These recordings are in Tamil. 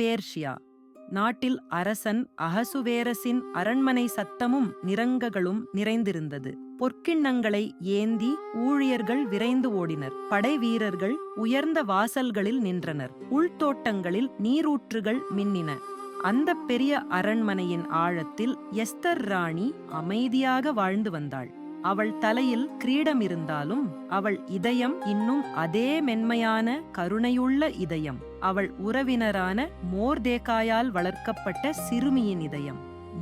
பேர்ஷியா. நாட்டில் அரசன் அகசுவேரசின் அரண்மனை சத்தமும் நிறங்ககளும் நிறைந்திருந்தது. பொற்கிண்ணங்களை ஏந்தி ஊழியர்கள் விரைந்து ஓடினர். படை வீரர்கள் உயர்ந்த வாசல்களில் நின்றனர். உள்தோட்டங்களில் நீரூற்றுகள் மின்னின. அந்த பெரிய அரண்மனையின் ஆழத்தில் எஸ்தர் ராணி அமைதியாக வாழ்ந்து வந்தாள். அவள் தலையில் கிரீடம் இருந்தாலும் அவள் இதயம் இன்னும் அதே மென்மையான கருணையுள்ள இதயம். அவள் உறவினரான மோர்தேக்காயால் வளர்க்கப்பட்ட சிறுமியின் இதயம்.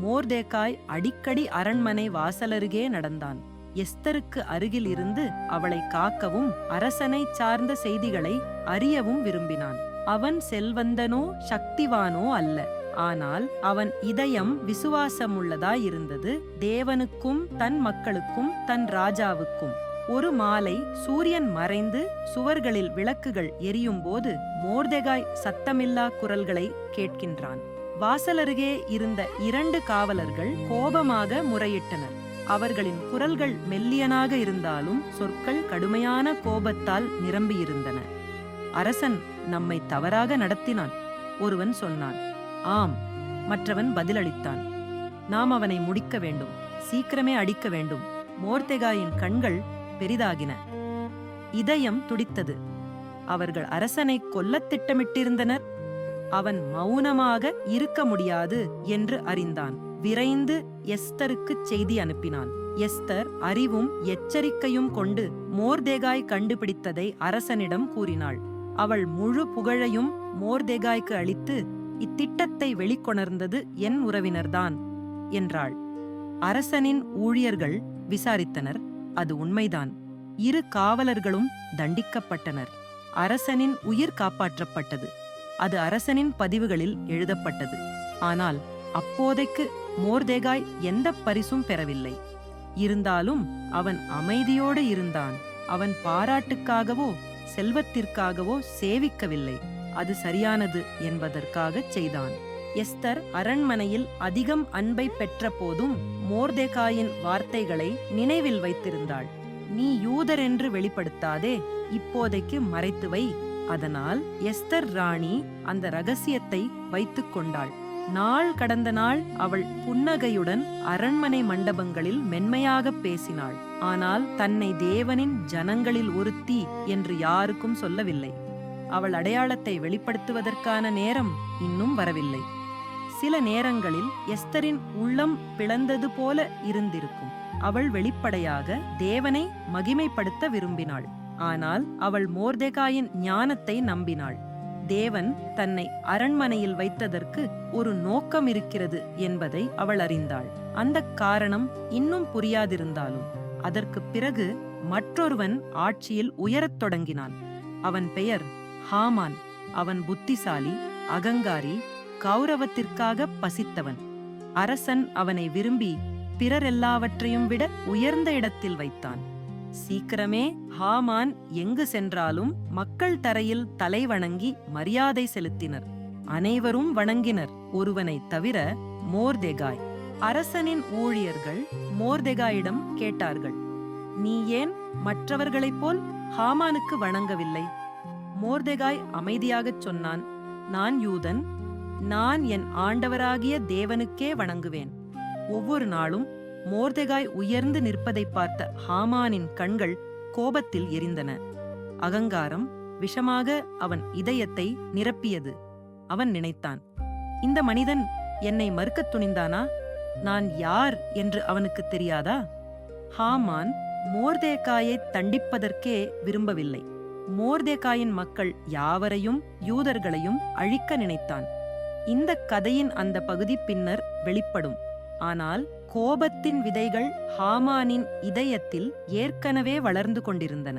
மோர்தேக்காய் அடிக்கடி அரண்மனை வாசலருகே நடந்தான். எஸ்தருக்கு அருகில் இருந்து அவளை காக்கவும் அரசனை சார்ந்த செய்திகளை அறியவும் விரும்பினான். அவன் செல்வந்தனோ சக்திவானோ அல்ல. ஆனால் அவன் இதயம் விசுவாசமுள்ளதாயிருந்தது தேவனுக்கும் தன் மக்களுக்கும் தன் ராஜாவுக்கும். ஒரு மாலை சூரியன் மறைந்து சுவர்களில் விளக்குகள் எரியும் போது மோர்தெகாய் சத்தமில்லா குரல்களை கேட்கின்றான். வாசலருகே இருந்த இரண்டு காவலர்கள் கோபமாக முறையிட்டனர். அவர்களின் குரல்கள் மெல்லியனாக இருந்தாலும் சொற்கள் கடுமையான கோபத்தால் நிரம்பியிருந்தன. அரசன் நம்மை தவறாக நடத்தினான் ஒருவன் சொன்னான் ஆம் மற்றவன் பதிலளித்தான். நாம் அவனை முடிக்க வேண்டும் சீக்கிரமே அடிக்க வேண்டும். மோர்த்தெகாயின் கண்கள் பெரிதாகின. இதயம் துடித்தது. அவர்கள் அரசனை கொல்லத் திட்டமிட்டிருந்தனர். அவன் மௌனமாக இருக்க முடியாது என்று அறிந்தான். விரைந்து எஸ்தருக்குச் செய்தி அனுப்பினான். எஸ்தர் அறிவும் எச்சரிக்கையும் கொண்டு மோர்தேகாய் கண்டுபிடித்ததை அரசனிடம் கூறினாள். அவள் முழு புகழையும் மோர்தேகாய்க்கு அளித்து இத்திட்டத்தை வெளிக்கொணர்ந்தது என் உறவினர்தான் என்றாள். அரசனின் ஊழியர்கள் விசாரித்தனர். அது உண்மைதான். இரு காவலர்களும் தண்டிக்கப்பட்டனர். அரசனின் உயிர் காப்பாற்றப்பட்டது. அது அரசனின் பதிவுகளில் எழுதப்பட்டது. ஆனால் அப்போதைக்கு மோர்தேகாய் எந்த பரிசும் பெறவில்லை. இருந்தாலும் அவன் அமைதியோடு இருந்தான். அவன் பாராட்டுக்காகவோ செல்வத்திற்காகவோ சேவிக்கவில்லை. அது சரியானது என்பதற்காகச் செய்தான். எஸ்தர் அரண்மனையில் அதிகம் அன்பை பெற்ற போதும் மோர்தேகாயின் வார்த்தைகளை நினைவில் வைத்திருந்தாள். நீ யூதர் என்று வெளிப்படுத்தாதே இப்போதைக்கு மறைத்து வை. அதனால் எஸ்தர் ராணி அந்த ரகசியத்தை வைத்துக் கொண்டாள். நாள் கடந்த நாள் அவள் புன்னகையுடன் அரண்மனை மண்டபங்களில் மென்மையாக பேசினாள். ஆனால் தன்னை தேவனின் ஜனங்களில் ஒருத்தி என்று யாருக்கும் சொல்லவில்லை. அவள் அடையாளத்தை வெளிப்படுத்துவதற்கான நேரம் இன்னும் வரவில்லை. சில நேரங்களில் எஸ்தரின் உள்ளம் பிளந்தது போல இருந்திருக்கும். அவள் வெளிப்படையாக தேவனை மகிமைப்படுத்த விரும்பினாள். ஆனால் அவள் மோர்தேகாயின் ஞானத்தை நம்பினாள். தேவன் தன்னை அரண்மனையில் வைத்ததற்கு ஒரு நோக்கம் இருக்கிறது என்பதை அவள் அறிந்தாள். அந்த காரணம் இன்னும் புரியாதிருந்தாலும் அதற்குப் பிறகு மற்றொருவன் ஆட்சியில் உயரத் தொடங்கினான். அவன் பெயர் ஹாமான் அவன் புத்திசாலி அகங்காரி கௌரவத்திற்காக பசித்தவன். அரசன் அவனை விரும்பி பிறரெல்லாவற்றையும் விட உயர்ந்த இடத்தில் வைத்தான். சீக்கிரமே ஹாமான் எங்கு சென்றாலும் மக்கள் தரையில் தலை வணங்கி மரியாதை செலுத்தினர். அனைவரும் வணங்கினர். ஒருவனை தவிர மோர்தெகாய். அரசனின் ஊழியர்கள் மோர்தெகாயிடம் கேட்டார்கள் நீ ஏன் மற்றவர்களைப் போல் ஹாமானுக்கு வணங்கவில்லை? மோர்தெகாய் அமைதியாகச் சொன்னான் நான் யூதன் நான் என் ஆண்டவராகிய தேவனுக்கே வணங்குவேன். ஒவ்வொரு நாளும் மோர்தெகாய் உயர்ந்து நிற்பதை பார்த்த ஹாமானின் கண்கள் கோபத்தில் எரிந்தன. அகங்காரம் விஷமாக அவன் இதயத்தை நிரப்பியது. அவன் நினைத்தான் இந்த மனிதன் என்னை மறுக்கத் துணிந்தானா? நான் யார் என்று அவனுக்கு தெரியாதா? ஹாமான் மோர்தேகாயை தண்டிப்பதற்கே விரும்பவில்லை. மோர்தேகாயின் மக்கள் யாவரையும் யூதர்களையும் அழிக்க நினைத்தான். இந்த கதையின் அந்த பகுதி பின்னர் வெளிப்படும். ஆனால் கோபத்தின் விதைகள் ஹாமானின் இதயத்தில் ஏற்கனவே வளர்ந்து கொண்டிருந்தன.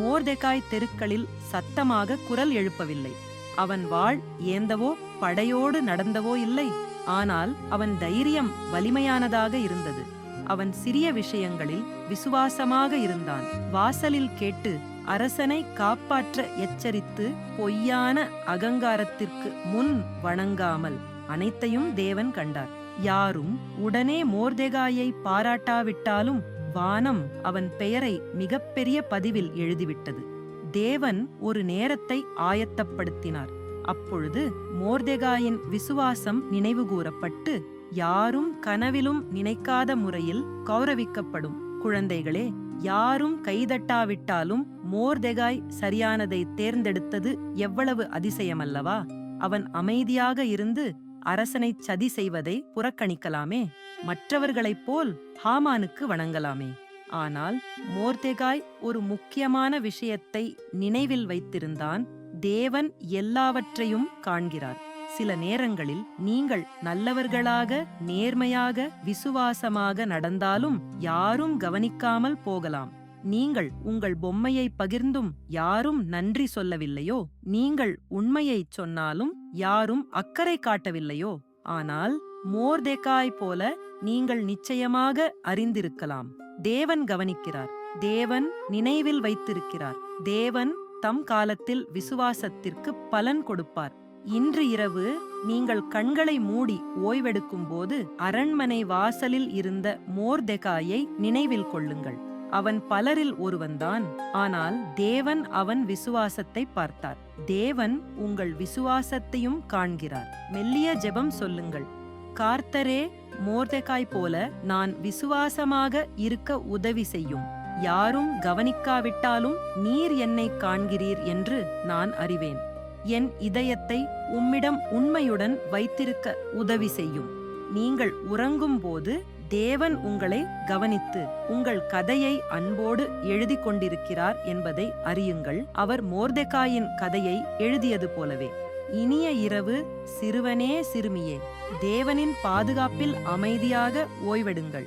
மோர்தெகாய் தெருக்களில் சத்தமாக குரல் எழுப்பவில்லை. அவன் வாழ் ஏந்தவோ படையோடு நடந்தவோ இல்லை. ஆனால் அவன் தைரியம் வலிமையானதாக இருந்தது. அவன் சிறிய விஷயங்களில் விசுவாசமாக இருந்தான். வாசலில் கேட்டு அரசனை காப்பாற்ற எச்சரித்து பொய்யான அகங்காரத்திற்கு முன் வணங்காமல் அனைத்தையும் தேவன் கண்டார். யாரும் உடனே மோர்தெகாயை பாராட்டாவிட்டாலும் வானம் அவன் பெயரை மிகப்பெரிய பதிவில் எழுதிவிட்டது. தேவன் ஒரு நேரத்தை ஆயத்தப்படுத்தினார். அப்பொழுது மோர்தெகாயின் விசுவாசம் நினைவுகூரப்பட்டு யாரும் கனவிலும் நினைக்காத முறையில் கௌரவிக்கப்படும். குழந்தைகளே யாரும் கைதட்டாவிட்டாலும் மோர்தெகாய் சரியானதை தேர்ந்தெடுத்தது எவ்வளவு அதிசயமல்லவா? அவன் அமைதியாக இருந்து அரசனை சதி செய்வதை புறக்கணிக்கலாமே. மற்றவர்களைப் போல் ஹாமானுக்கு வணங்கலாமே. ஆனால் மோர்தெகாய் ஒரு முக்கியமான விஷயத்தை நினைவில் வைத்திருந்தான். தேவன் எல்லாவற்றையும் காண்கிறார். சில நேரங்களில் நீங்கள் நல்லவர்களாக நேர்மையாக விசுவாசமாக நடந்தாலும் யாரும் கவனிக்காமல் போகலாம். நீங்கள் உங்கள் பொம்மையை பகிர்ந்தும் யாரும் நன்றி சொல்லவில்லையோ? நீங்கள் உண்மையைச் சொன்னாலும் யாரும் அக்கறை காட்டவில்லையோ? ஆனால் மோர்தேக்காய் போல நீங்கள் நிச்சயமாக அறிந்திருக்கலாம். தேவன் கவனிக்கிறார். தேவன் நினைவில் வைத்திருக்கிறார். தேவன் தம் காலத்தில் விசுவாசத்திற்கு பலன் கொடுப்பார். இன்று இரவு நீங்கள் கண்களை மூடி ஓய்வெடுக்கும் போது அரண்மனை வாசலில் இருந்த மோர்தெகாயை நினைவில் கொள்ளுங்கள். அவன் பலரில் ஒருவன்தான். ஆனால் தேவன் அவன் விசுவாசத்தை பார்த்தார். தேவன் உங்கள் விசுவாசத்தையும் காண்கிறார். மெல்லிய ஜெபம் சொல்லுங்கள். கார்த்தரே மோர்தெகாய் போல நான் விசுவாசமாக இருக்க உதவி செய்யும். யாரும் கவனிக்காவிட்டாலும் நீர் என்னை காண்கிறீர் என்று நான் அறிவேன். என் இதயத்தை உம்மிடம் உண்மையுடன் வைத்திருக்க உதவி செய்யும். நீங்கள் உறங்கும் போது தேவன் உங்களை கவனித்து உங்கள் கதையை அன்போடு எழுதி கொண்டிருக்கிறார் என்பதை அறியுங்கள். அவர் மோர்தெகாயின் கதையை எழுதியது போலவே இனிய இரவு சிறுவனே சிறுமியே தேவனின் பாதுகாப்பில் அமைதியாக ஓய்வெடுங்கள்.